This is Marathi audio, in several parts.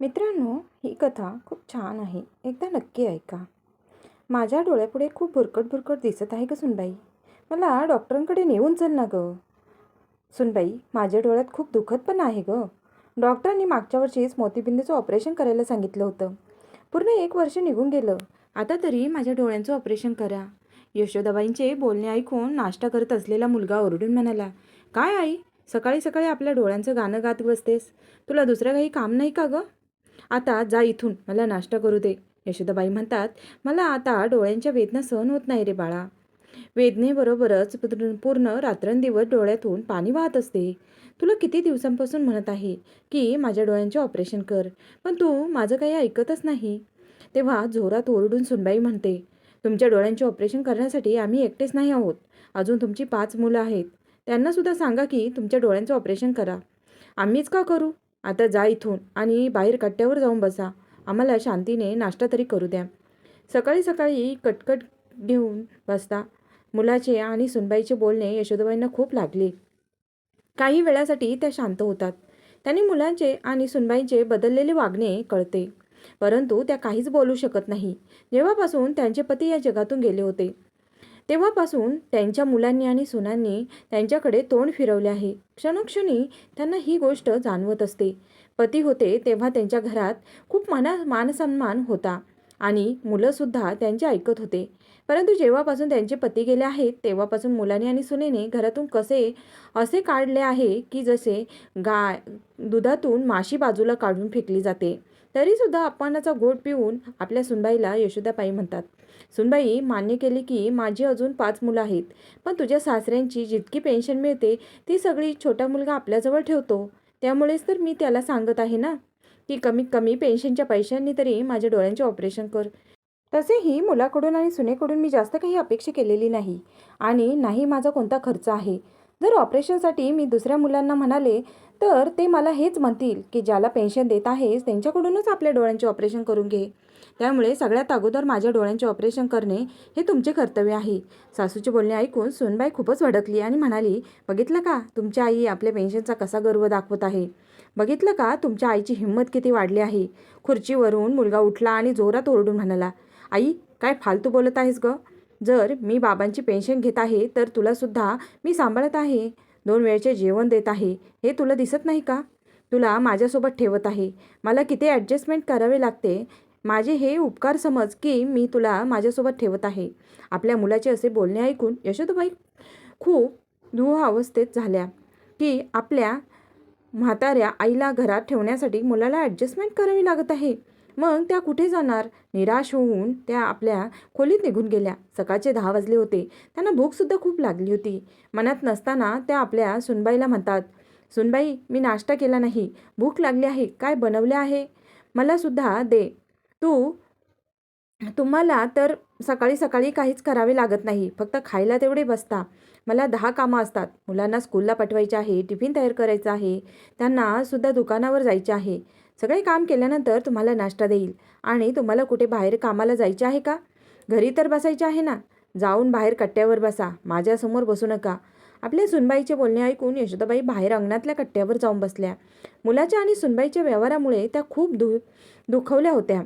मित्रांनो ही कथा खूप छान आहे. एकदा नक्की ऐका. माझ्या डोळ्यापुढे खूप भुरकट भुरकट दिसत आहे ग सुनबाई. मला डॉक्टरांकडे नेऊन चल ना ग. सुनबाई माझ्या डोळ्यात खूप दुखत पण आहे ग. डॉक्टरांनी मागच्या वर्षीच मोतीबिंदूचं ऑपरेशन करायला सांगितलं होतं. पूर्ण एक वर्ष निघून गेलं. आता तरी माझ्या डोळ्यांचं ऑपरेशन करा. यशोदाबाईंचे बोलणे ऐकून नाश्ता करत असलेला मुलगा ओरडून म्हणाला काय आई सकाळी सकाळी आपल्या डोळ्यांचं गाणं गात बसतेस? तुला दुसरं काही काम नाही का गं? आता जा इथून मला नाश्ता करू दे. यशोदाबाई म्हणतात मला आता डोळ्यांच्या वेदना सहन होत नाही रे बाळा. वेदनेबरोबरच पूर्ण- रात्रंदिवस डोळ्यातून पाणी वाहत असते. तुला किती दिवसांपासून म्हणत आहे की माझ्या डोळ्यांचे ऑपरेशन कर पण तू माझं काही ऐकतच नाही. तेव्हा जोरात ओरडून सुनबाई म्हणते तुमच्या डोळ्यांचे ऑपरेशन करण्यासाठी आम्ही एकटेच नाही आहोत. अजून तुमची पाच मुलं आहेत. त्यांनासुद्धा सांगा की तुमच्या डोळ्यांचं ऑपरेशन करा. आम्हीच का करू? आता जा इथून आणि बाहेर कट्ट्यावर जाऊन बसा. आम्हाला शांतीने नाश्ता तरी करू द्या. सकाळी सकाळी कटकट घेऊन बसता. मुलाचे आणि सुनबाईचे बोलणे यशोदाबाईंना खूप लागले. काही वेळासाठी त्या शांत होतात. त्यांनी मुलांचे आणि सुनबाईंचे बदललेले वागणे कळते. परंतु त्या काहीच बोलू शकत नाही. जेव्हापासून त्यांचे पती या जगातून गेले होते तेव्हापासून त्यांच्या मुलांनी आणि सुनांनी त्यांच्याकडे तोंड फिरवले आहे. क्षणोक्षणी त्यांना ही गोष्ट जाणवत असते. पती होते तेव्हा त्यांच्या घरात खूप माना मानसन्मान होता आणि मुलंसुद्धा त्यांचे ऐकत होते. परंतु जेव्हापासून त्यांचे पती गेले आहेत तेव्हापासून मुलांनी आणि सुनेने घरातून कसे असे काढले आहे की जसे गाय दुधातून माशी बाजूला काढून फेकली जाते. तरीसुद्धा अपमानाचा घोट पिऊन आपल्या सुनबाईला यशोदाबाई म्हणतात. सुनबाई मान्य केले की माझी अजून पाच मुलं आहेत पण तुझ्या सासऱ्यांची जितकी पेन्शन मिळते ती सगळी छोटा मुलगा आपल्याजवळ ठेवतो. त्यामुळेच तर मी त्याला सांगत आहे ना की कमीत कमी पेन्शनच्या पैशांनी तरी माझ्या डोळ्यांचे ऑपरेशन कर. तसेही मुलाकडून आणि सुनेकडून मी जास्त काही अपेक्षा केलेली नाही आणि नाही माझा कोणता खर्च आहे. जर ऑपरेशनसाठी मी दुसऱ्या मुलांना म्हणाले तर ते मला हेच म्हणतील की ज्याला पेन्शन देत आहेस त्यांच्याकडूनच आपल्या डोळ्यांचे ऑपरेशन करून घे. त्यामुळे सगळ्यात अगोदर माझ्या डोळ्यांचे ऑपरेशन करणे हे तुमचे कर्तव्य आहे. सासूचे बोलणे ऐकून सोनबाई खूपच भडकली आणि म्हणाली बघितलं का तुमच्या आई आपल्या पेन्शनचा कसा गर्व दाखवत आहे? बघितलं का तुमच्या आईची हिंमत किती वाढली आहे? खुर्चीवरून मुलगा उठला आणि जोरात ओरडून म्हणाला आई काय फालतू बोलत आहेस ग? जर मी बाबांची पेन्शन घेत आहे तर तुलासुद्धा मी सांभाळत आहे. दोन वेळचे जेवण देत आहे. हे तुला दिसत नाही का? तुला माझ्यासोबत ठेवत आहे. मला किती ॲडजस्टमेंट करावे लागते? माझे हे उपकार समज की मी तुला माझ्यासोबत ठेवत आहे. आपल्या मुलाचे असे बोलणे ऐकून यशोदाबाई खूप दुह अवस्थेत झाल्या की आपल्या म्हाताऱ्या आईला घरात ठेवण्यासाठी मुलाला ॲडजस्टमेंट करावी लागत आहे. मग त्या कुठे जाणार? निराश होऊन त्या आपल्या खोलीत निघून गेल्या. सकाळचे दहा वाजले होते. त्यांना भूकसुद्धा खूप लागली होती. मनात नसताना त्या आपल्या सुनबाईला म्हणतात सुनबाई मी नाश्ता केला नाही. भूक लागली आहे. काय बनवले आहे? मलासुद्धा दे. तू तुम्हाला तर सकाळी सकाळी काहीच करावे लागत नाही. फक्त खायला तेवढे बसता. मला दहा कामं असतात. मुलांना स्कूलला पाठवायचे आहे. टिफिन तयार करायचं आहे. त्यांना सुद्धा दुकानावर जायचे आहे. सगळे काम केल्यानंतर तुम्हाला नाश्ता देईल. आणि तुम्हाला कुठे बाहेर कामाला जायचे आहे का? घरी तर बसायचे आहे ना. जाऊन बाहेर कट्ट्यावर बसा. माझ्यासमोर बसू नका. आपल्या सुनबाईचे बोलणे ऐकून यशोदाबाई बाहेर अंगणातल्या कट्ट्यावर जाऊन बसल्या. मुलाच्या आणि सुनबाईच्या व्यवहारामुळे त्या खूप दु दुखवल्या होत्या.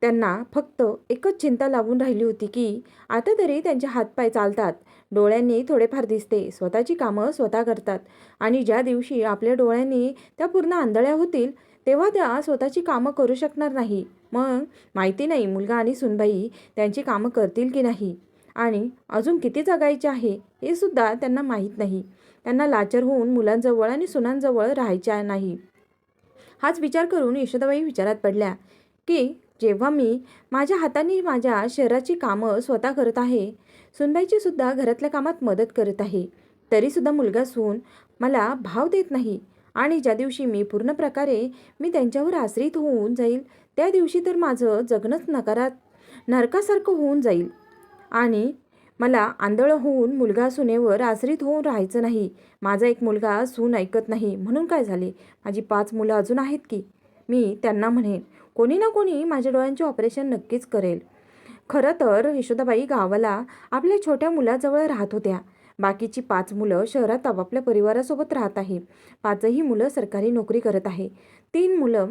त्यांना फक्त एकच चिंता लागून राहिली होती की आता तरी त्यांचे हातपाय चालतात. डोळ्यांनी थोडेफार दिसते. स्वतःची कामं स्वतः करतात. आणि ज्या दिवशी आपल्या डोळ्यांनी त्या पूर्ण आंधळ्या होतील तेव्हा त्या स्वतःची कामं करू शकणार नाही. मग माहिती नाही मुलगा आणि सुनबाई त्यांची कामं करतील की नाही. आणि अजून किती जगायचे आहे हे सुद्धा त्यांना माहीत नाही. त्यांना लाचर होऊन मुलांजवळ आणि सुनांजवळ राहायच्या नाही. हाच विचार करून यशोदाबाई विचारात पडल्या की जेव्हा मी माझ्या हाताने माझ्या शहराची कामं स्वतः करत आहे सुनबाईची सुद्धा घरातल्या कामात मदत करत आहे तरीसुद्धा मुलगा सून मला भाव देत नाही. आणि ज्या दिवशी मी पूर्ण प्रकारे मी त्यांच्यावर आश्रित होऊन जाईल त्या दिवशी तर माझं जगणंच नकारात नरकासारखं होऊन जाईल. आणि मला आंधळ होऊन मुलगा सुनेवर आश्रित होऊन राहायचं नाही. माझा एक मुलगा सून ऐकत नाही. म्हणून काय झाले? माझी पाच मुलं अजून आहेत की? मी त्यांना म्हणेन कोणी ना कोणी माझ्या डोळ्यांचे ऑपरेशन नक्कीच करेल. खरं तर यशोदाबाई गावाला आपल्या छोट्या मुलाजवळ राहत होत्या. बाकीची पाच मुलं शहरात आपापल्या परिवारासोबत राहत आहे पाचही मुलं सरकारी नोकरी करत आहे तीन मुलं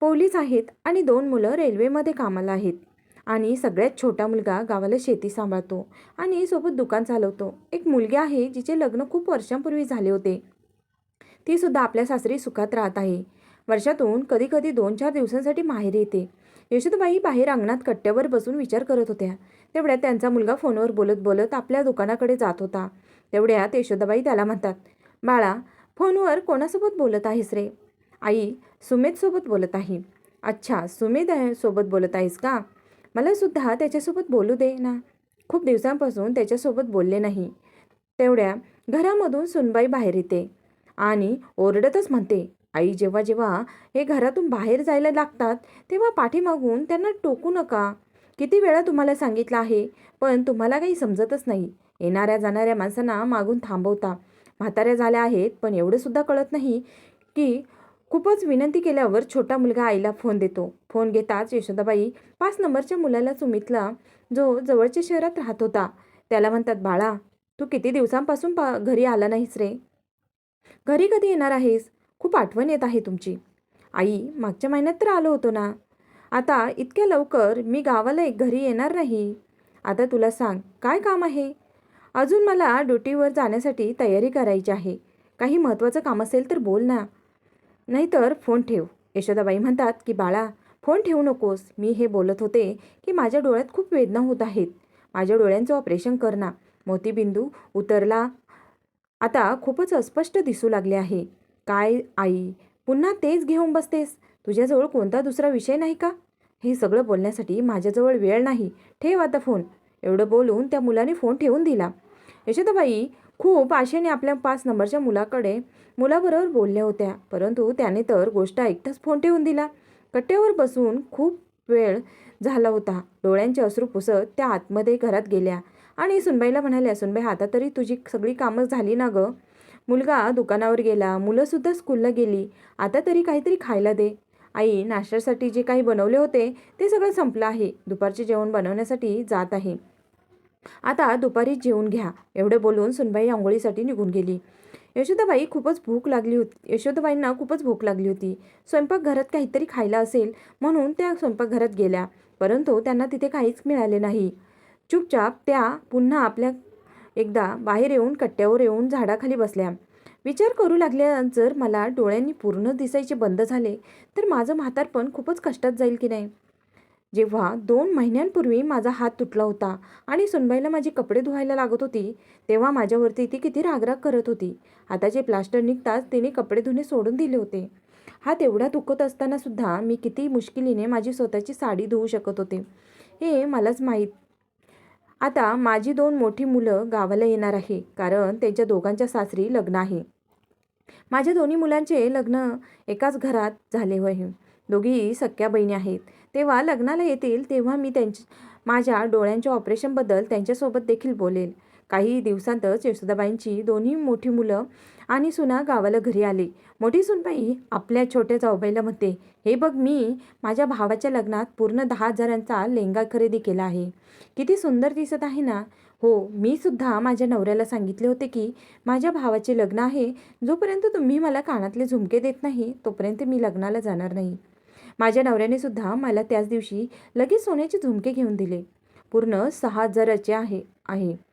पोलीस आहेत आणि दोन मुलं रेल्वेमध्ये कामाला आहेत. आणि सगळ्यात छोटा मुलगा गावाला शेती सांभाळतो आणि सोबत दुकान चालवतो. एक मुलगी आहे जिचे लग्न खूप वर्षांपूर्वी झाले होते. ती सुद्धा आपल्या सासरी सुखात राहत आहे. वर्षातून कधी कधी दोन चार दिवसांसाठी माहेर येते. यशोदाबाई बाहेर अंगणात कट्ट्यावर बसून विचार करत होत्या. तेवढ्यात त्यांचा मुलगा फोनवर बोलत बोलत आपल्या दुकानाकडे जात होता. तेवढ्यात यशोदाबाई त्याला म्हणतात बाळा फोनवर कोणासोबत बोलत आहेस रे? आई सुमेधसोबत बोलत आहे. अच्छा सुमेध आहे- सोबत बोलत आहेस का? मला सुद्धा त्याच्यासोबत बोलू दे ना. खूप दिवसांपासून त्याच्यासोबत बोलले नाही. तेवढ्या घरामधून सुनबाई बाहेर येते आणि ओरडतच म्हणते आई जेव्हा जेव्हा हे घरातून बाहेर जायला लागतात तेव्हा पाठीमागून त्यांना टोकू नका. किती वेळा तुम्हाला सांगितलं आहे पण तुम्हाला काही समजतच नाही. येणाऱ्या जाणाऱ्या माणसांना मागून थांबवता म्हाताऱ्या झाल्या आहेत पण एवढं सुद्धा कळत नाही की खूपच विनंती केल्यावर छोटा मुलगा आईला फोन देतो. फोन घेताच यशोदाबाई पाच नंबरच्या मुलाला सुमितला जो जवळच्या शहरात राहत होता. त्याला म्हणतात बाळा तू किती दिवसांपासून पा घरी आला नाहीस रे? घरी कधी येणार आहेस? खूप आठवण येत आहे तुमची. आई मागच्या महिन्यात तर आलो होतो ना. आता इतक्या लवकर मी गावाला एक घरी येणार नाही. आता तुला सांग काय काम आहे? अजून मला ड्युटीवर जाण्यासाठी तयारी करायची आहे. काही महत्त्वाचं काम असेल तर बोल ना. नाहीतर फोन ठेव. यशोदाबाई म्हणतात की बाळा फोन ठेवू नकोस. मी हे बोलत होते की माझ्या डोळ्यात खूप वेदना होत आहेत. माझ्या डोळ्यांचं ऑपरेशन कर ना. मोतीबिंदू उतरला. आता खूपच अस्पष्ट दिसू लागले आहे. काय आई पुन्हा तेच घेऊन बसतेस? तुझ्याजवळ कोणता दुसरा विषय नाही का? हे सगळं बोलण्यासाठी माझ्याजवळ वेळ नाही. ठेव आता फोन. एवढं बोलून त्या मुलाने फोन ठेवून दिला. यशोदाबाई खूप आशेने आपल्या पाच नंबरच्या मुलाकडे मुलाबरोबर बोलल्या होत्या. परंतु त्याने तर गोष्ट ऐकताच फोन ठेवून दिला. कट्ट्यावर बसून खूप वेळ झाला होता. डोळ्यांचे अश्रू पुसत त्या आतमध्ये घरात गेल्या. आणि सुनबाईला म्हणाल्या सुनबाई आता तरी तुझी सगळी कामं झाली ना गं? मुलगा दुकानावर गेला. मुलंसुद्धा स्कूलला गेली. आता तरी काहीतरी खायला दे. आई नाश्त्यासाठी जे काही बनवले होते ते सगळं संपलं आहे. दुपारचे जेवण बनवण्यासाठी जात आहे. आता दुपारी जेवून घ्या. एवढे बोलून सुनबाई आंघोळीसाठी निघून गेली. यशोदाबाई खूपच भूक लागली होती. यशोदाबाईंना खूपच भूक लागली होती. स्वयंपाकघरात काहीतरी खायला असेल म्हणून त्या स्वयंपाकघरात गेल्या. परंतु त्यांना तिथे काहीच मिळाले नाही. चुपचाप त्या पुन्हा आपल्या एकदा बाहेर येऊन कट्ट्यावर येऊन झाडाखाली बसल्या. विचार करू लागल्या जर मला डोळ्यांनी पूर्ण दिसायचे बंद झाले तर माझं म्हातारपण खूपच कष्टात जाईल की नाही? जेव्हा दोन महिन्यांपूर्वी माझा हात तुटला होता आणि सुनबाईला माझी कपडे धुवायला लागत होती तेव्हा माझ्यावरती ती किती रागराग करत होती. हाताचे प्लास्टर निघताच तिने कपडे धुणे सोडून दिले होते. हात एवढा दुखत असतानासुद्धा मी किती मुश्किलीने माझी स्वतःची साडी धुवू शकत होते. हे मलाच माहीत आता माझी दोन मोठी मुलं गावाला येणार आहे कारण त्यांच्या दोघांच्या सासरी लग्न आहे. माझ्या दोन्ही मुलांचे लग्न एकाच घरात झाले आहे. दोघीही सख्या बहिणी आहेत. तेव्हा लग्नाला येतील तेव्हा मी त्यांच्या माझ्या डोळ्यांच्या ऑपरेशनबद्दल त्यांच्यासोबत देखील बोलेल. काही दिवसांतच यशोदाबाईंची दोन्ही मोठी मुलं आणि सुना गावाला घरी आली. मोठी सुनबाई आपल्या छोट्या जाऊबाईला म्हणते हे बघ मी माझ्या भावाच्या लग्नात पूर्ण दहा हजारांचा लेंगा खरेदी केला आहे. किती सुंदर दिसत आहे ना? हो मी सुद्धा माझ्या नवऱ्याला सांगितले होते की माझ्या भावाचे लग्न आहे. जोपर्यंत तुम्ही मला कानातले झुमके देत नाही तोपर्यंत मी लग्नाला जाणार नाही. माझ्या नवऱ्याने सुद्धा मला त्याच दिवशी लगेच सोन्याचे झुमके घेऊन दिले. पूर्ण सहा हजाराचे आहे आहे.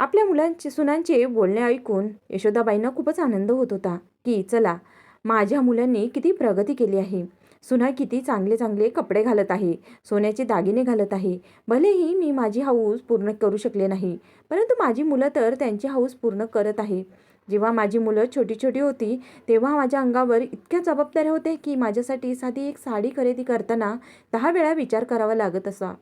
आपल्या मुलांचे सुनांचे बोलणे ऐकून यशोदाबाईंना खूपच आनंद होत होता की चला माझ्या मुलांनी किती प्रगती केली आहे. सुना किती चांगले चांगले कपडे घालत आहे सोन्याचे दागिने घालत आहे. भलेही मी माझी हाऊस पूर्ण करू शकले नाही परंतु माझी मुलं तर त्यांची हाऊस पूर्ण करत आहे. जेव्हा माझी मुलं छोटी छोटी होती तेव्हा माझ्या अंगावर इतक्या जबाबदाऱ्या होते की माझ्यासाठी साधी एक साडी खरेदी करताना दहा वेळा विचार करावा लागत असा.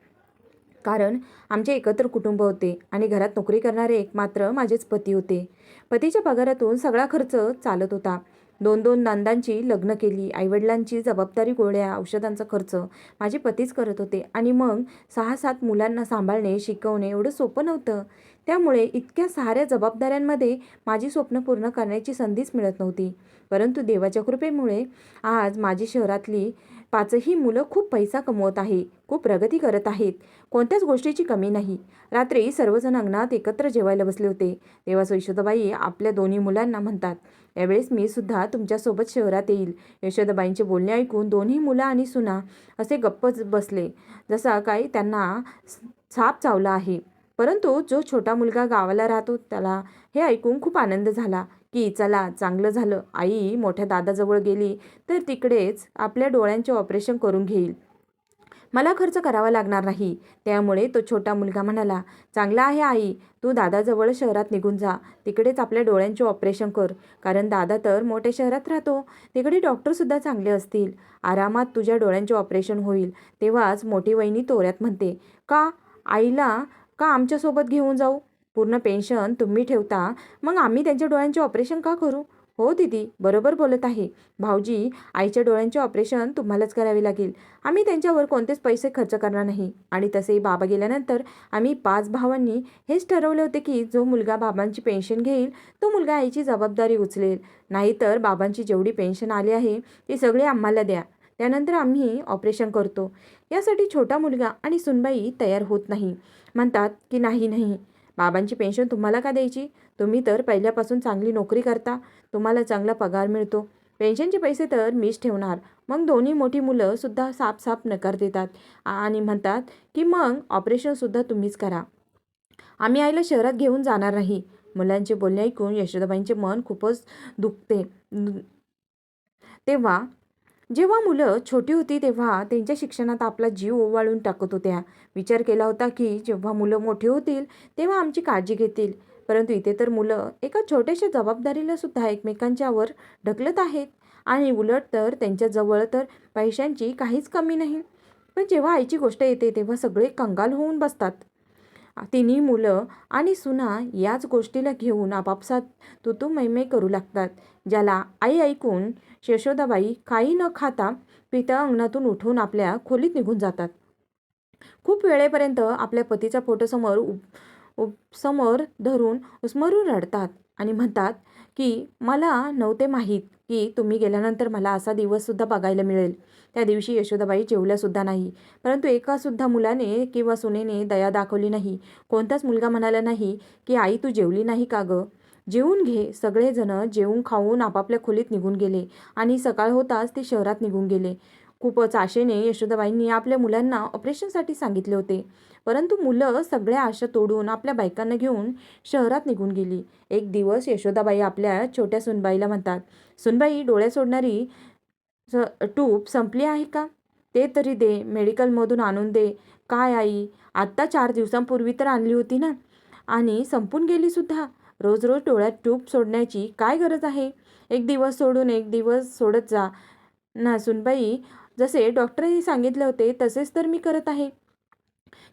कारण आमचे एकत्र कुटुंब होते आणि घरात नोकरी करणारे एक मात्र माझेच पती होते. पतीच्या पगारातून सगळा खर्च चालत होता. दोन दोन नांदांची लग्न केली आईवडिलांची जबाबदारी गोळ्या औषधांचा खर्च माझे पतीच करत होते आणि मग सहा सात मुलांना सांभाळणे शिकवणे एवढं सोपं नव्हतं. त्यामुळे इतक्या साऱ्या जबाबदाऱ्यांमध्ये माझी स्वप्न पूर्ण करण्याची संधीच मिळत नव्हती. परंतु देवाच्या कृपेमुळे आज माझी शहरातली पाचही मुलं खूप पैसा कमवत आहे खूप प्रगती करत आहेत. कोणत्याच गोष्टीची कमी नाही. रात्री सर्वजण अंगणात एकत्र जेवायला बसले होते. तेव्हा यशोदाबाई आपल्या दोन्ही मुलांना म्हणतात यावेळेस मी सुद्धा तुमच्यासोबत शहरात येईल. यशोदाबाईंचे बोलणे ऐकून दोन्ही मुलं आणि सुना असे गप्पच बसले. जसा काही त्यांना साप चावला आहे. परंतु जो छोटा मुलगा गावाला राहतो त्याला हे ऐकून खूप आनंद झाला. की चला चांगलं झालं. आई मोठ्या दादाजवळ गेली तर तिकडेच आपल्या डोळ्यांचे ऑपरेशन करून घेईल. मला खर्च करावा लागणार नाही. त्यामुळे तो छोटा मुलगा म्हणाला चांगला आहे आई तू दादाजवळ शहरात निघून जा. तिकडेच आपल्या डोळ्यांचे ऑपरेशन कर. कारण दादा तर मोठ्या शहरात राहतो. तिकडे डॉक्टरसुद्धा चांगले असतील. आरामात तुझ्या डोळ्यांचे ऑपरेशन होईल. तेव्हाच मोठी वहिनी तोऱ्यात म्हणते का? आईला का आमच्यासोबत घेऊन जाऊ? पूर्ण पेन्शन तुम्ही ठेवता मग आम्ही त्यांच्या डोळ्यांचे ऑपरेशन का करू? हो दीदी बरोबर बोलत आहे. भाऊजी आईच्या डोळ्यांचे ऑपरेशन तुम्हालाच करावे लागेल. आम्ही त्यांच्यावर कोणतेच पैसे खर्च करणार नाही. आणि तसेही बाबा गेल्यानंतर आम्ही पाच भावांनी हेच ठरवले होते की जो मुलगा बाबांची पेन्शन घेईल तो मुलगा आईची जबाबदारी उचलेल. नाहीतर बाबांची जेवढी पेन्शन आली आहे ती सगळी आम्हाला द्या. त्यानंतर आम्ही ऑपरेशन करतो. यासाठी छोटा मुलगा आणि सुनबाई तयार होत नाही. म्हणतात की नाही नाही. बाबांची पेन्शन तुम्हाला का द्यायची? तुम्ही तर पहिल्यापासून चांगली नोकरी करता. तुम्हाला चांगला पगार मिळतो. पेन्शनचे पैसे तर मीच ठेवणार. मग दोन्ही मोठी मुलंसुद्धा साफसाफ नकार देतात. आणि म्हणतात की मग ऑपरेशनसुद्धा तुम्हीच करा. आम्ही आईला शहरात घेऊन जाणार नाही. मुलांचे बोलणे ऐकून यशोदाबाईंचे मन खूपच दुखते. तेव्हा जेव्हा मुलं छोटी होती तेव्हा त्यांच्या शिक्षणात आपला जीव ओवाळून टाकत होत्या. विचार केला होता की जेव्हा मुलं मोठी होतील तेव्हा आमची काळजी घेतील. परंतु इथे तर मुलं एका छोट्याशा जबाबदारीला सुद्धा एकमेकांच्यावर ढकलत आहेत. आणि उलट तर त्यांच्याजवळ तर पैशांची काहीच कमी नाही. पण जेव्हा आईची गोष्ट येते तेव्हा सगळे कंगाल होऊन बसतात. तिन्ही मुलं आणि सुना याच गोष्टीला घेऊन आपापसात तुतू करू लागतात ज्याला आई ऐकून यशोदाबाई काही न खाता पिता अंगणातून उठून आपल्या खोलीत निघून जातात. खूप वेळेपर्यंत आपल्या पतीचा फोटोसमोर उप उप समोर धरून उस्मरून रडतात आणि म्हणतात की मला नव्हते माहीत की तुम्ही गेल्यानंतर मला असा दिवससुद्धा बघायला मिळेल. त्या दिवशी यशोदाबाई जेवल्यासुद्धा नाही. परंतु एकासुद्धा मुलाने किंवा सुनेने दया दाखवली नाही. कोणताच मुलगा म्हणाला नाही की आई तू जेवली नाही का गं? जेवून घे. सगळेजण जेवून खाऊन आपापल्या खोलीत निघून गेले आणि सकाळ होताच ते शहरात निघून गेले. खूपच आशेने यशोदाबाईंनी आपल्या मुलांना ऑपरेशनसाठी सांगितले होते. परंतु मुलं सगळ्या आशा तोडून आपल्या बायकांना घेऊन शहरात निघून गेली. एक दिवस यशोदाबाई आपल्या छोट्या सुनबाईला म्हणतात सुनबाई डोळ्या सोडणारी स टूप संपली आहे का? ते तरी दे मेडिकलमधून आणून दे. काय आई आत्ता चार दिवसांपूर्वी तर आणली होती ना? आणि संपून गेलीसुद्धा रोज रोज डोळ्यात ट्यूब सोडण्याची काय गरज आहे? एक दिवस सोडून एक दिवस सोडत जा नासूनबाई जसे डॉक्टरही सांगितले होते तसेच तर मी करत आहे.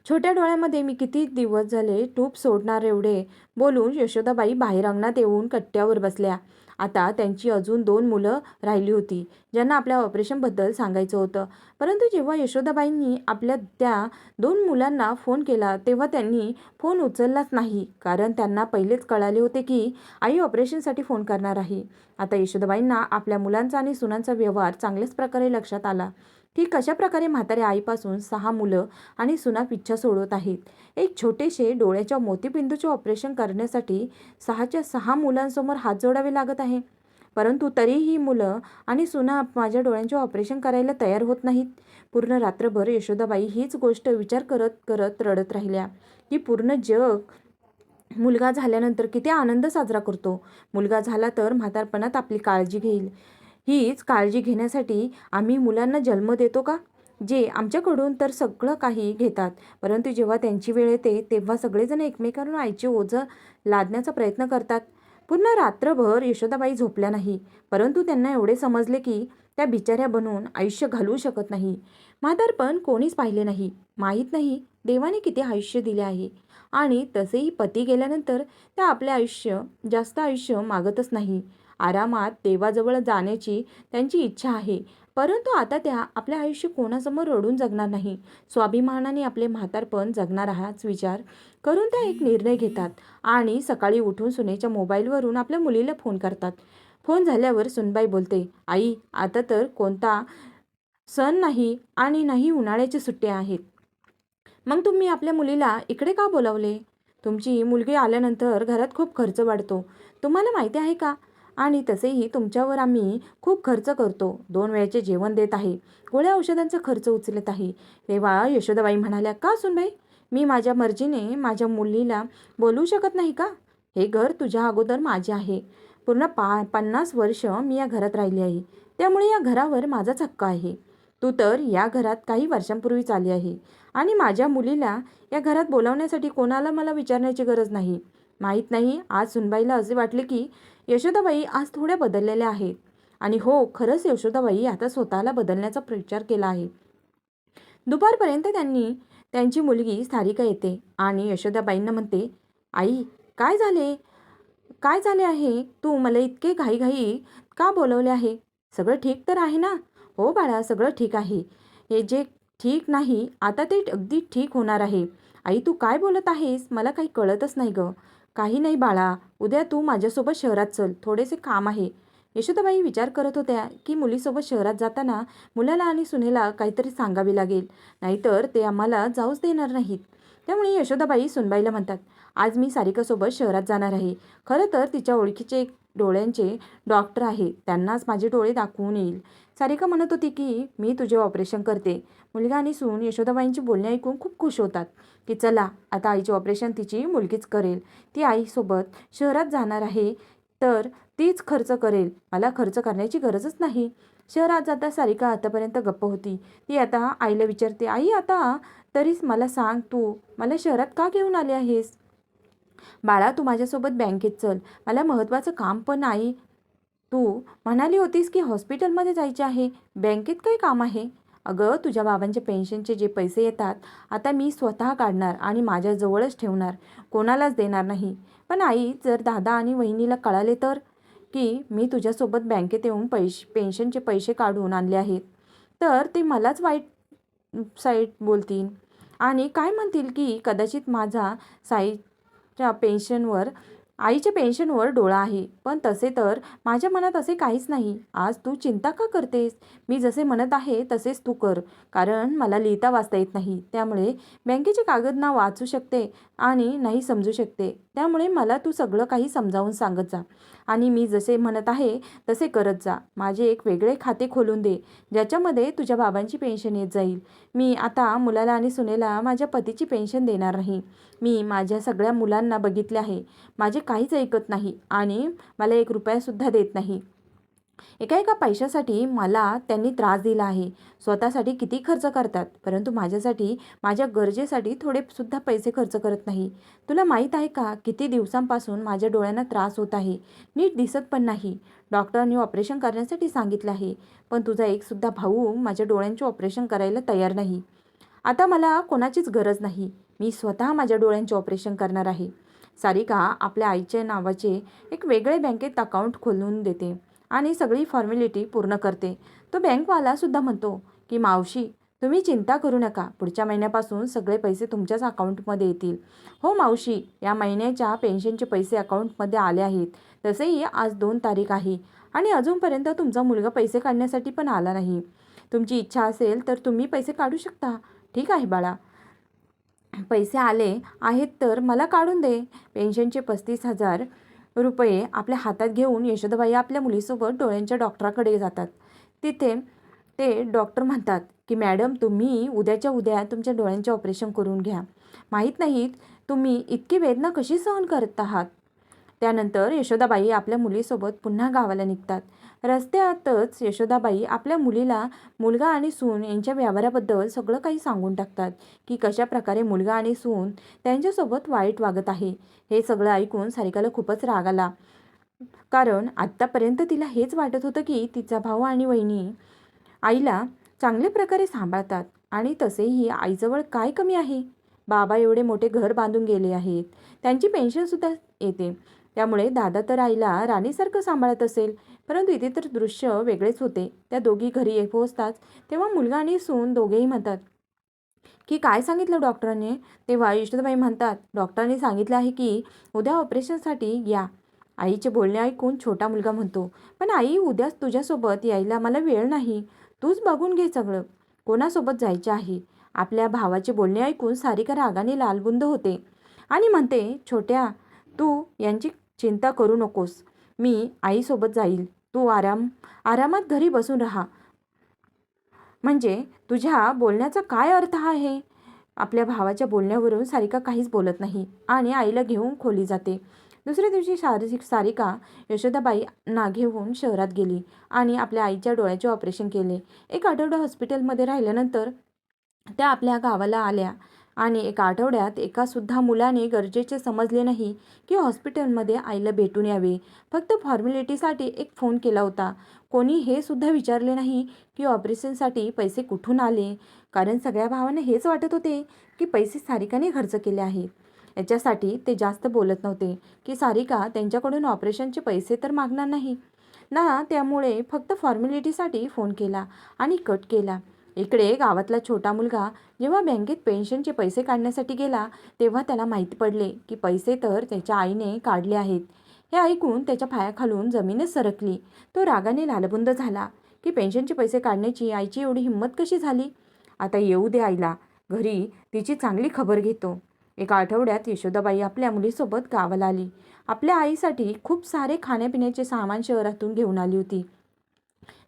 छोट्या डोळ्यामध्ये मी किती दिवस झाले ट्यूब सोडणार एवढे? बोलून यशोदाबाई बाहेर अंगणात येऊन कट्ट्यावर बसल्या. आता त्यांची अजून दोन मुलं राहिली होती ज्यांना आपल्या ऑपरेशनबद्दल सांगायचं होतं. परंतु जेव्हा यशोदाबाईंनी आपल्या त्या दोन मुलांना फोन केला तेव्हा त्यांनी फोन उचललाच नाही. कारण त्यांना पहिलेच कळाले होते की आई ऑपरेशनसाठी फोन करणार आहे. आता यशोदाबाईंना आपल्या मुलांचा आणि सुनांचा व्यवहार चांगल्याच प्रकारे लक्षात आला. की कशा प्रकारे म्हाताऱ्या आईपासून सहा मुलं आणि सुना पिच्छा सोडवत आहेत? एक छोटेसे डोळ्याच्या मोतीबिंदूचे ऑपरेशन करण्यासाठी सहाच्या सहा मुलांसमोर हात जोडावे लागत आहे. परंतु तरीही मुलं आणि सुना माझ्या डोळ्यांचे ऑपरेशन करायला तयार होत नाहीत. पूर्ण रात्रभर यशोदाबाई हीच गोष्ट विचार करत करत रडत राहिल्या. की पूर्ण जग मुलगा झाल्यानंतर किती आनंद साजरा करतो. मुलगा झाला तर म्हातारपणात आपली काळजी घेईल. हीच काळजी घेण्यासाठी आम्ही मुलांना जन्म देतो का? जे आमच्याकडून तर सगळं काही घेतात. परंतु जेव्हा त्यांची वेळ येते तेव्हा सगळेजण एकमेकांना आईचे ओझं लादण्याचा प्रयत्न करतात. पूर्ण रात्रभर यशोदाबाई झोपल्या नाही. परंतु त्यांना एवढे समजले की त्या बिचाऱ्या बनून आयुष्य घालवू शकत नाही. म्हातारपण कोणीच पाहिले नाही. माहीत नाही देवाने किती आयुष्य दिले आहे. आणि तसेही पती गेल्यानंतर त्या आपले आयुष्य जास्त आयुष्य मागतच नाही. आरामात देवाजवळ जाण्याची त्यांची इच्छा आहे. परंतु आता त्या आपले आयुष्य कोणासमोर रडून जगणार नाही. स्वाभिमानाने आपले म्हातारपण जगणार हाच विचार करून त्या एक निर्णय घेतात आणि सकाळी उठून सुनेच्या मोबाईलवरून आपल्या मुलीला फोन करतात. फोन झाल्यावर सुनबाई बोलते आई आता तर कोणता सण नाही आणि नाही उन्हाळ्याच्या सुट्ट्या आहेत. मग तुम्ही आपल्या मुलीला इकडे का बोलावले? तुमची मुलगी आल्यानंतर घरात खूप खर्च वाढतो. तुम्हाला माहिती आहे का? आणि तसेही तुमच्यावर आम्ही खूप खर्च करतो. दोन वेळेचे जेवण देत आहे. गोळ्या औषधांचा खर्च उचलत आहे. तेव्हा यशोदाबाई म्हणाल्या का सुनबाई? मी माझ्या मर्जीने माझ्या मुलीला बोलवू शकत नाही का? हे घर तुझ्या अगोदर माझे आहे. पूर्ण पा पन्नास वर्ष मी या घरात राहिली आहे. त्यामुळे या घरावर माझाच हक्क आहे. तू तर या घरात काही वर्षांपूर्वीच आली आहे. आणि माझ्या मुलीला या घरात बोलावण्यासाठी कोणाला मला विचारण्याची गरज नाही. माहीत नाही आज सुनबाईला असे वाटले की यशोदाबाई आज थोड्या बदललेल्या आहेत. आणि हो खरंच यशोदाबाई आता स्वतःला बदलण्याचा प्रचार केला आहे. दुपारपर्यंत त्यांनी त्यांची मुलगी सारिका येते आणि यशोदाबाईंना म्हणते आई काय झाले? काय झाले आहे? तू मला इतके घाईघाई का बोलवले आहे? सगळं ठीक तर आहे ना? हो बाळा सगळं ठीक आहे. हे जे ठीक नाही आता ते अगदी ठीक होणार आहे. आई तू काय बोलत आहेस? मला काही कळतच नाही गं. काही नाही बाळा उद्या तू माझ्यासोबत शहरात चल थोडेसे काम आहे. यशोदाबाई विचार करत होत्या की मुलीसोबत शहरात जाताना मुलाला आणि सुनेला काहीतरी सांगावे लागेल. नाहीतर ते आम्हाला जाऊच देणार नाहीत. त्यामुळे यशोदाबाई सुनबाईला म्हणतात आज मी सारिकासोबत शहरात जाणार आहे. खरं तर तिच्या ओळखीचे एक डोळ्यांचे डॉक्टर आहे. त्यांनाच माझे डोळे दाखवून येईल. सारिका म्हणत होती की मी तुझे ऑपरेशन करते. मुलगा आणि सून यशोदाबाईंची बोलणे ऐकून खूप खुश होतात की चला आता आईचे ऑपरेशन तिची मुलगीच करेल. ती आईसोबत शहरात जाणार आहे तर तीच खर्च करेल. मला खर्च करण्याची गरजच नाही. शहरात जाता सारिका आतापर्यंत गप्प होती. ती आता आईला विचारते आई आता तरीच मला सांग तू मला शहरात का घेऊन आले आहेस? बाळा तू माझ्यासोबत बँकेत चल. मला महत्त्वाचं काम पण आई तू म्हणाली होतीस की हॉस्पिटलमध्ये जायचे आहे. बँकेत काही काम आहे. अगं तुझ्या बाबांच्या पेन्शनचे जे पैसे येतात आता मी स्वतः काढणार आणि माझ्याजवळच ठेवणार. कोणालाच देणार नाही. पण आई जर दादा आणि वहिनीला कळाले तर? की मी तुझ्यासोबत बँकेत येऊन पैसे पेन्शनचे पैसे काढून आणले आहेत. तर ते मलाच वाईट साईट बोलतील. आणि काय म्हणतील की कदाचित माझा साईच्या पेन्शनवर आईच्या पेन्शनवर डोळा आहे. पण तसे तर माझ्या मनात असे काहीच नाही. आज तू चिंता का करतेस? मी जसे म्हणत आहे तसेच तू कर. कारण मला लिहिता वाचता येत नाही. त्यामुळे बँकेचे कागद ना वाचू शकते आणि नाही समजू शकते. त्यामुळे मला तू सगळं काही समजावून सांगत जा. आणि मी जसे म्हणत आहे तसे करत जा. माझे एक वेगळे खाते खोलून दे ज्याच्यामध्ये तुझ्या बाबांची पेन्शन येत जाईल. मी आता मुलाला आणि सुनेला माझ्या पतीची पेन्शन देणार नाही. मी माझ्या सगळ्या मुलांना बघितले आहे. माझे काहीच ऐकत नाही आणि मला एक रुपयासुद्धा देत नाही. एका एका पैशासाठी मला त्यांनी त्रास दिला आहे. स्वतःसाठी किती खर्च करतात? परंतु माझ्यासाठी माझ्या गरजेसाठी थोडेसुद्धा पैसे खर्च करत नाही. तुला माहीत आहे का किती दिवसांपासून माझ्या डोळ्यांना त्रास होत आहे? नीट दिसत पण नाही. डॉक्टरांनी ऑपरेशन करण्यासाठी सांगितलं आहे पण तुझा एकसुद्धा भाऊ माझ्या डोळ्यांचे ऑपरेशन करायला तयार नाही. आता मला कोणाचीच गरज नाही. मी स्वतः माझ्या डोळ्यांचे ऑपरेशन करणार आहे. सारिका आपल्या आईच्या नावाचे एक वेगळे बँकेत अकाउंट खोलून देते. आणि सगळी फॉर्मॅलिटी पूर्ण करते. तो बँकवालासुद्धा म्हणतो की मावशी तुम्ही चिंता करू नका. पुढच्या महिन्यापासून सगळे पैसे तुमच्याच अकाउंटमध्ये येतील. हो मावशी या महिन्याच्या पेन्शनचे पैसे अकाउंटमध्ये आले आहेत. तसेही आज दोन तारीख आहे आणि अजूनपर्यंत तुमचा मुलगा पैसे काढण्यासाठी पण आला नाही. तुमची इच्छा असेल तर तुम्ही पैसे काढू शकता. ठीक आहे बाळा. पैसे आले आहेत तर मला काढून दे. पेन्शनचे पस्तीस हजार रुपये आपल्या हातात घेऊन यशोदाबाई आपल्या मुलीसोबत डोळ्यांच्या डॉक्टराकडे जातात. तिथे ते डॉक्टर म्हणतात की मॅडम तुम्ही उद्याच्या उद्या तुमच्या डोळ्यांचे ऑपरेशन करून घ्या. माहीत नाहीत तुम्ही इतकी वेदना कशी सहन करत आहात? त्यानंतर यशोदाबाई आपल्या मुलीसोबत पुन्हा गावाला निघतात. रस्त्यातच यशोदाबाई आपल्या मुलीला मुलगा आणि सून यांच्या व्यवहाराबद्दल सगळं काही सांगून टाकतात की कशा प्रकारे मुलगा आणि सून त्यांच्यासोबत वाईट वागत आहे हे सगळं ऐकून सारिकाला खूपच राग आला. कारण आत्तापर्यंत तिला हेच वाटत होतं की तिचा भाऊ आणि वहिनी आईला चांगल्या प्रकारे सांभाळतात आणि तसेही आईजवळ काय कमी आहे? बाबा एवढे मोठे घर बांधून गेले आहेत. त्यांची पेन्शनसुद्धा येते. त्यामुळे दादा तर आईला राणीसारखं सांभाळत असेल. परंतु इथे तर दृश्य वेगळेच होते. त्या दोघी घरी पोहोचतात. तेव्हा मुलगा आणि सून दोघेही म्हणतात की काय सांगितलं डॉक्टरांनी? तेव्हा यशोदाबाई म्हणतात डॉक्टरांनी सांगितलं आहे की उद्या ऑपरेशनसाठी या. आईचे बोलणे ऐकून छोटा मुलगा म्हणतो पण आई उद्याच तुझ्यासोबत यायला मला वेळ नाही. तूच बघून घे सगळं. कोणासोबत जायचे आहे? आपल्या भावाचे बोलणे ऐकून सारिका रागाने लालबुंद होते आणि म्हणते छोट्या तू यांची चिंता करू नकोस. मी आईसोबत जाईल. तू आराम आरामात घरी बसून राहा. म्हणजे तुझ्या बोलण्याचा काय अर्थ आहे? आपल्या भावाच्या बोलण्यावरून सारिका काहीच बोलत नाही आणि आईला घेऊन खोली जाते. दुसऱ्या दिवशी शारीरिक सारिका यशोदाबाई ना घेऊन शहरात गेली आणि आपल्या आईच्या डोळ्याचे ऑपरेशन केले. एक आठवडा हॉस्पिटलमध्ये राहिल्यानंतर त्या आपल्या गावाला आल्या. आणि एका आठवड्यात एकासुद्धा मुलाने गरजेचे समजले नाही की हॉस्पिटलमध्ये आईला भेटून यावे. फक्त फॉर्मॅलिटीसाठी एक फोन केला होता. कोणी हे सुद्धा विचारले नाही की ऑपरेशनसाठी पैसे कुठून आले? कारण सगळ्या भावांना हेच वाटत होते की पैसे सारिकाने खर्च केले आहेत याच्यासाठी ते जास्त बोलत नव्हते की सारिका त्यांच्याकडून ऑपरेशनचे पैसे तर मागणार नाही. ना त्यामुळे फक्त फॉर्मॅलिटीसाठी फोन केला आणि कट केला. इकडे गावातला छोटा मुलगा जेव्हा बँकेत पेन्शनचे पैसे काढण्यासाठी गेला तेव्हा त्याला माहिती पडले की पैसे तर त्याच्या आईने काढले आहेत. हे ऐकून त्याच्या पायाखालून जमीनच सरकली. तो रागाने लालबुंद झाला की पेन्शनचे पैसे काढण्याची आईची एवढी हिंमत कशी झाली? आता येऊ दे आईला. घरी तिची चांगली खबर घेतो. एका आठवड्यात यशोदाबाई आपल्या मुलीसोबत गावाला आली. आपल्या आईसाठी खूप सारे खाण्यापिण्याचे सामान शहरातून घेऊन आली होती.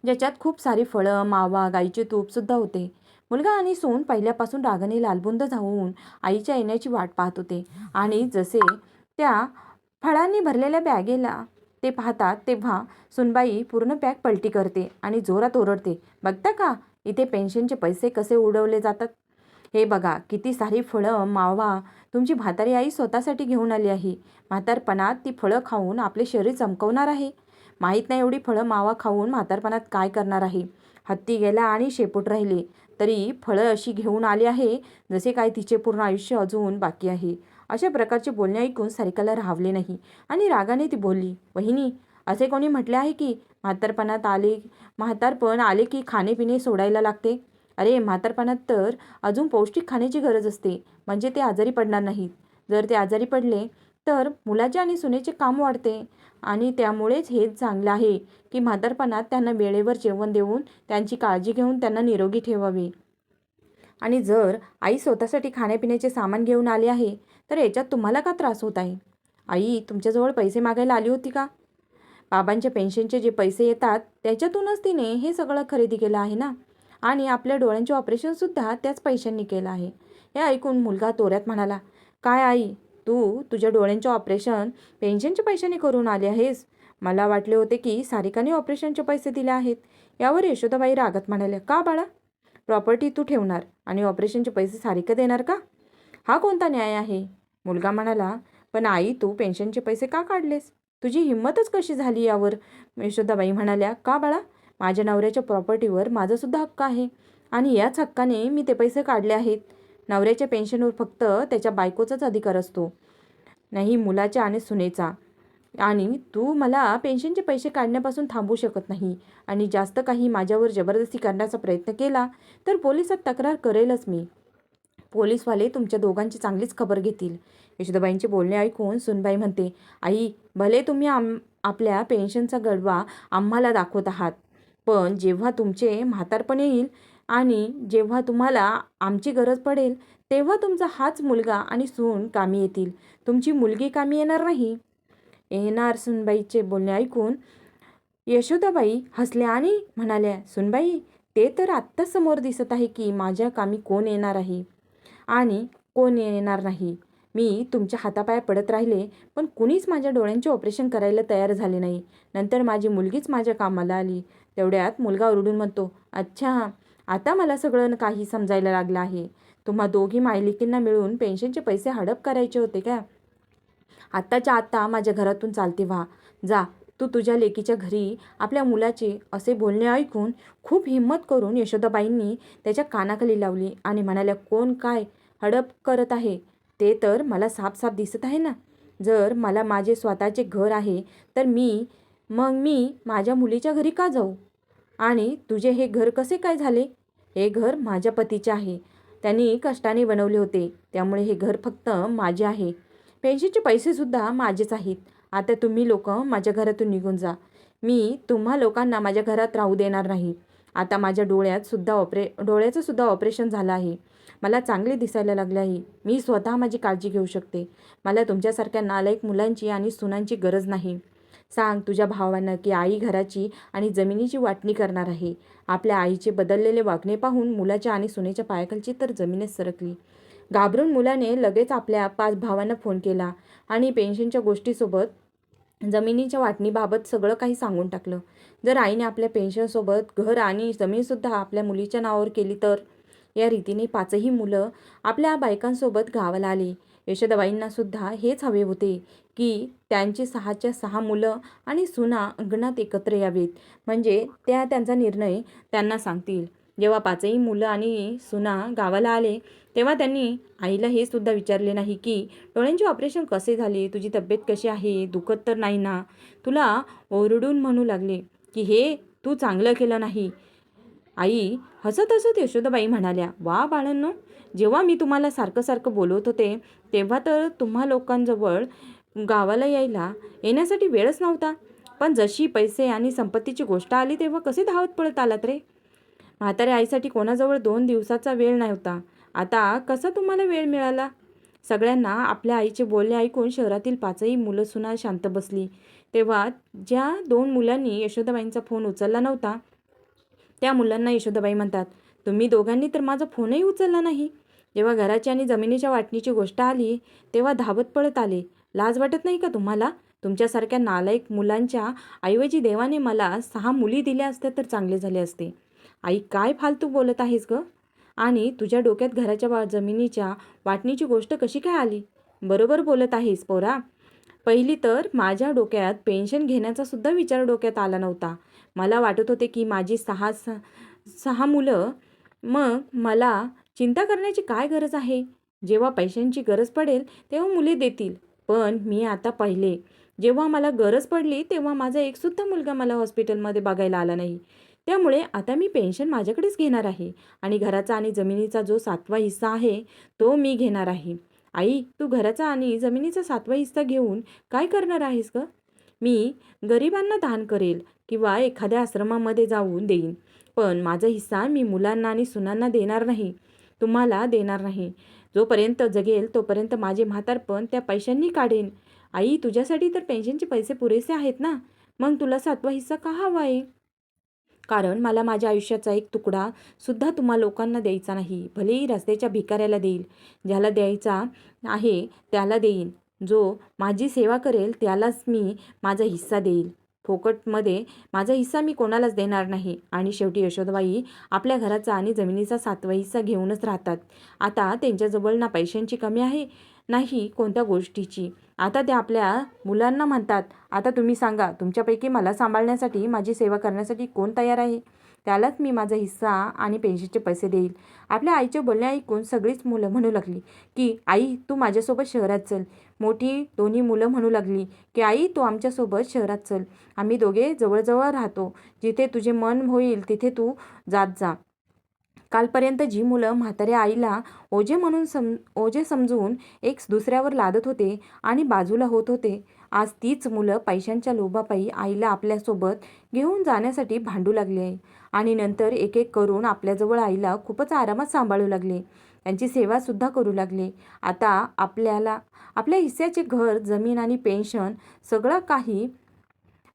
ज्याच्यात खूप सारी फळं मावा गाईचे तूपसुद्धा होते. मुलगा आणि सून पहिल्यापासून रागाने लालबुंद जाऊन आईच्या येण्याची वाट पाहत होते. आणि जसे त्या फळांनी भरलेल्या बॅगेला ते पाहतात तेव्हा सुनबाई पूर्ण बॅग पलटी करते आणि जोरात ओरडते बघता का? इथे पेन्शनचे पैसे कसे उडवले जातात? हे बघा किती सारी फळं मावा तुमची म्हातारी आई स्वतःसाठी घेऊन आली आहे. म्हातारपणात ती फळं खाऊन आपले शरीर चमकवणार आहे. माहीत नाही एवढी फळं मावा खाऊन म्हातारपणात काय करणार आहे. हत्ती गेला आणि शेपूट राहिले. तरी फळं अशी घेऊन आली आहे जसे काय तिचे पूर्ण आयुष्य अजून बाकी आहे. अशा प्रकारचे बोलणे ऐकून सारिकाला राहवले नाही आणि रागाने ती बोलली वहिनी असे कोणी म्हटले आहे की म्हातारपणात आले म्हातारपण आले की खाणेपिणे सोडायला लागते? अरे म्हातारपणात तर अजून पौष्टिक खाण्याची गरज असते म्हणजे ते आजारी पडणार नाहीत. जर ते आजारी पडले तर मुलाचे आणि सुनेचे काम वाढते. आणि त्यामुळेच हेच चांगलं आहे की म्हातारपणात त्यांना वेळेवर जेवण देऊन त्यांची काळजी घेऊन त्यांना निरोगी ठेवावे. आणि जर आई स्वतःसाठी खाण्यापिण्याचे सामान घेऊन आले आहे तर याच्यात तुम्हाला का त्रास होत आहे? आई तुमच्याजवळ पैसे मागायला आली होती का? बाबांच्या पेन्शनचे जे पैसे येतात त्याच्यातूनच तिने हे सगळं खरेदी केलं आहे ना? आणि आपल्या डोळ्यांचे ऑपरेशनसुद्धा त्याच पैशांनी केलं आहे. हे ऐकून मुलगा तोऱ्यात म्हणाला काय आई तू तुझ्या डोळ्यांचे ऑपरेशन पेन्शनच्या पैशाने करून आले आहेस. मला वाटले होते की सारिकाने ऑपरेशनचे पैसे दिले आहेत. यावर यशोदाबाई रागत म्हणाल्या का बाळा? प्रॉपर्टी तू ठेवणार आणि ऑपरेशनचे पैसे सारिका देणार का? हा कोणता न्याय आहे? मुलगा म्हणाला पण आई तू पेन्शनचे पैसे का काढलेस? तुझी हिंमतच कशी झाली यावर? यशोदाबाई म्हणाल्या का बाळा? माझ्या नवऱ्याच्या प्रॉपर्टीवर माझासुद्धा हक्क आहे आणि याच हक्काने मी ते पैसे काढले आहेत. नवऱ्याच्या पेन्शनवर फक्त त्याच्या बायकोचाच अधिकार असतो. नाही मुलाच्या आणि सुनेचा. आणि तू मला पेन्शनचे पैसे काढण्यापासून थांबवू शकत नाही आणि जास्त काही माझ्यावर जबरदस्ती करण्याचा प्रयत्न केला तर पोलिसात तक्रार करेलच मी. पोलीसवाले तुमच्या दोघांची चांगलीच खबर घेतील. यशोदाबाईंचे बोलणे ऐकून सुनबाई म्हणते आई भले तुम्ही आम आपल्या पेन्शनचा गडवा आम्हाला दाखवत आहात पण जेव्हा तुमचे म्हातारपण येईल आणि जेव्हा तुम्हाला आमची गरज पडेल तेव्हा तुमचा हाच मुलगा आणि सून कामी येतील. तुमची मुलगी कामी येणार नाही. येणार सुनबाईचे बोलणे ऐकून यशोदाबाई हसल्या आणि म्हणाल्या सुनबाई ते तर आत्ताच समोर दिसत आहे की माझ्या कामी कोण येणार आहे आणि कोण येणार नाही. मी तुमच्या हातापाया पडत राहिले पण कुणीच माझ्या डोळ्यांचे ऑपरेशन करायला तयार झाले नाही. नंतर माझी मुलगीच माझ्या कामाला आली. तेवढ्यात मुलगा ओरडून म्हणतो अच्छा आता मला सगळं काही समजायला लागलं आहे. तुम्हा दोघी मायलिकींना मिळून पेन्शनचे पैसे हडप करायचे होते का? आत्ताच्या आत्ता माझ्या घरातून चालते व्हा जा तू तुझ्या लेकीच्या घरी आपल्या मुलाचे असे बोलणे ऐकून खूप हिंमत करून यशोदाबाईंनी त्याच्या कानाखाली लावली आणि म्हणाल्या कोण काय हडप करत आहे? ते तर मला साफ साफ दिसत आहे ना? जर मला माझे स्वतःचे घर आहे तर मी मग मी माझ्या मुलीच्या घरी का जाऊ? आणि तुझे हे घर कसे काय झाले? हे घर माझ्या पतीचे आहे. त्यांनी कष्टाने बनवले होते. त्यामुळे हे घर फक्त माझे आहे. पेन्शनचे पैसेसुद्धा माझेच आहेत. आता तुम्ही लोक माझ्या घरातून निघून जा. मी तुम्हा लोकांना माझ्या घरात राहू देणार नाही. आता माझ्या डोळ्यात सुद्धा ऑपरे डोळ्याचं सुद्धा ऑपरेशन झालं आहे. मला चांगले दिसायला लागले आहे. मी स्वतः माझी काळजी घेऊ शकते. मला तुमच्यासारख्या नालायक मुलांची आणि सुनांची गरज नाही. सांग तुझ्या भावांना की आई घराची आणि जमिनीची वाटणी करणार आहे. आपल्या आईचे बदललेले वागणे पाहून मुलाच्या आणि सुनेच्या पायाखालची तर जमीनच सरकली. घाबरून मुलाने लगेच आपल्या पाच भावांना फोन केला आणि पेन्शनच्या गोष्टीसोबत जमिनीच्या वाटणीबाबत सगळं काही सांगून टाकलं. जर आईने आपल्या पेन्शनसोबत घर आणि जमीनसुद्धा आपल्या मुलीच्या नावावर केली तर? या रीतीने पाचही मुलं आपल्या बायकांसोबत गावाला आली. यशोदाबाईंना सुद्धा हेच हवे होते की त्यांची सहाच्या सहा मुलं आणि सुना अंगणात एकत्र यावीत. म्हणजे त्या त्यांचा निर्णय त्यांना सांगतील. जेव्हा पाचही मुलं आणि सुना गावाला आले तेव्हा त्यांनी आईला हे सुद्धा विचारले नाही की डोळ्यांचे ऑपरेशन कसे झाले? तुझी तब्येत कशी आहे? दुखत तर नाही ना? तुला ओरडून म्हणू लागले की हे तू चांगलं केलं नाही. आई हसत हसत यशोदाबाई म्हणाल्या वा बाळांनो जेव्हा मी तुम्हाला सारखं सारखं बोलवत होते तेव्हा तर तुम्हा लोकांजवळ गावाला यायला येण्यासाठी वेळच नव्हता. पण जशी पैसे आणि संपत्तीची गोष्ट आली तेव्हा कसे धावत पळत आलात रे? म्हाताऱ्या आईसाठी कोणाजवळ दोन दिवसाचा वेळ नव्हता. आता कसा तुम्हाला वेळ मिळाला? सगळ्यांना आपल्या आईचे बोलणे ऐकून शहरातील पाचही मुलं सुना शांत बसली. तेव्हा ज्या दोन मुलांनी यशोदाबाईंचा फोन उचलला नव्हता त्या मुलांना यशोदाबाई म्हणतात तुम्ही दोघांनी तर माझा फोनही उचलला नाही. जेव्हा घराची आणि जमिनीच्या वाटणीची गोष्ट आली तेव्हा धावत पळत आले. लाज वाटत नाही का तुम्हाला? तुमच्यासारख्या नालायक मुलांच्या ऐवजी देवाने मला सहा मुली दिल्या असत्या तर चांगले झाले असते. आई काय फालतू बोलत आहेस ग? आणि तुझ्या डोक्यात घराच्या बा जमिनीच्या वाटणीची गोष्ट कशी काय आली? बरोबर बोलत आहेस पोरा. पहिली तर माझ्या डोक्यात पेन्शन घेण्याचा सुद्धा विचार डोक्यात आला नव्हता. मला वाटत होते की माझी सहा सहा मुलं मग मला चिंता करण्याची काय गरज आहे? जेव्हा पैशांची गरज पडेल तेव्हा मुले देतील. पण मी आता पाहिले. जेव्हा मला गरज पडली तेव्हा माझा एकसुद्धा मुलगा मला हॉस्पिटलमध्ये बघायला आला नाही. त्यामुळे आता मी पेन्शन माझ्याकडेच घेणार आहे आणि घराचा आणि जमिनीचा जो सातवा हिस्सा आहे तो मी घेणार आहे. आई तू घराचा आणि जमिनीचा सातवा हिस्सा घेऊन काय करणार आहेस ग? मी गरिबांना दान करेल किंवा एखाद्या आश्रमामध्ये जाऊन देईन. पण माझा हिस्सा मी मुलांना आणि सुनांना देणार नाही. तुम्हाला देणार नाही. जोपर्यंत जगेल तोपर्यंत माझे म्हातारपण त्या पैशांनी काढेन. आई तुझ्यासाठी तर पेन्शनचे पैसे पुरेसे आहेत ना? मग तुला सातवा हिस्सा का हवा आहे? कारण मला माझ्या आयुष्याचा एक तुकडा सुद्धा तुम्हा लोकांना द्यायचा नाही. भलेही रस्त्याच्या भिकाऱ्याला देईल. ज्याला द्यायचा आहे त्याला देईन. जो माझी सेवा करेल त्यालाच मी माझा हिस्सा देईल. फोकटमध्ये माझा हिस्सा मी कोणालाच देणार नाही. आणि शेवटी यशोदबाई आपल्या घराचा आणि जमिनीचा सातवा हिस्सा घेऊनच राहतात. आता त्यांच्याजवळ ना पैशांची कमी आहे नाही कोणत्या गोष्टीची. आता ते आपल्या मुलांना म्हणतात. आता तुम्ही सांगा तुमच्यापैकी मला सांभाळण्यासाठी माझी सेवा करण्यासाठी कोण तयार आहे? त्यालाच मी माझा हिस्सा आणि पेन्शनचे पैसे देईल. आपल्या आईचे बोलणे ऐकून सगळीच मुलं म्हणू लागली की आई तू माझ्यासोबत शहरात चल. मोठी दोन्ही मुलं म्हणू लागली की आई तू आमच्यासोबत शहरात चल. आम्ही दोघे जवळजवळ राहतो. जिथे तुझे मन होईल तिथे तू जात जा. कालपर्यंत जी मुलं म्हाताऱ्या आईला ओझे म्हणून सम ओझे समजून एक दुसऱ्यावर लादत होते आणि बाजूला होत होते आज तीच मुलं पैशांच्या लोभापायी आईला आपल्यासोबत घेऊन जाण्यासाठी भांडू लागले आहे. आणि नंतर एक एक करून आपल्याजवळ आईला खूपच आरामात सांभाळू लागले. त्यांची सेवासुद्धा करू लागले. आता आपल्याला आपल्या हिस्स्याचे घर जमीन आणि पेन्शन सगळं काही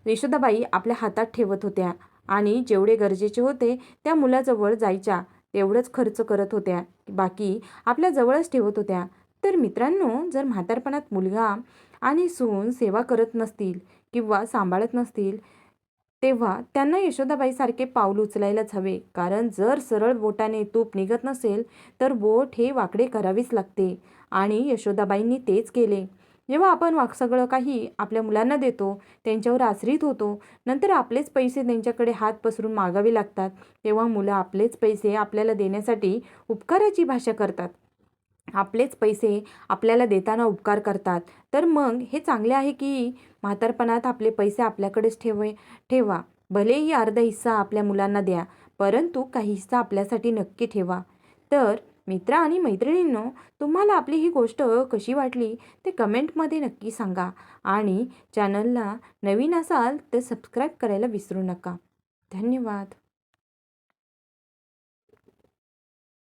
यशोदाबाई आपल्या हातात ठेवत होत्या. आणि जेवढे गरजेचे होते त्या मुलाजवळ जायच्या तेवढंच खर्च करत होत्या. बाकी आपल्या जवळच ठेवत होत्या. तर मित्रांनो जर म्हातारपणात मुलगा आणि सून सेवा करत नसतील किंवा सांभाळत नसतील तेव्हा त्यांना यशोदाबाईसारखे पाऊल उचलायलाच हवे. कारण जर सरळ बोटाने तूप निघत नसेल तर बोट हे वाकडे करावीच लागते. आणि यशोदाबाईंनी तेच केले. जेव्हा आपण वाक सगळं काही आपल्या मुलांना देतो त्यांच्यावर आश्रित होतो नंतर आपलेच पैसे त्यांच्याकडे हात पसरून मागावे लागतात तेव्हा मुलं आपलेच पैसे आपल्याला देण्यासाठी उपकाराची भाषा करतात. आपलेच पैसे आपल्याला देताना उपकार करतात. तर मग हे चांगले आहे की म्हातारपणात आपले पैसे आपल्याकडेच ठेवे ठेवा. भलेही अर्धा हिस्सा आपल्या मुलांना द्या परंतु काही हिस्सा आपल्यासाठी नक्की ठेवा. तर मित्र आणि मैत्रिणींनो तुम्हाला आपली ही गोष्ट कशी वाटली ते कमेंटमध्ये नक्की सांगा आणि चॅनलला नवीन असाल तर सबस्क्राईब करायला विसरू नका. धन्यवाद.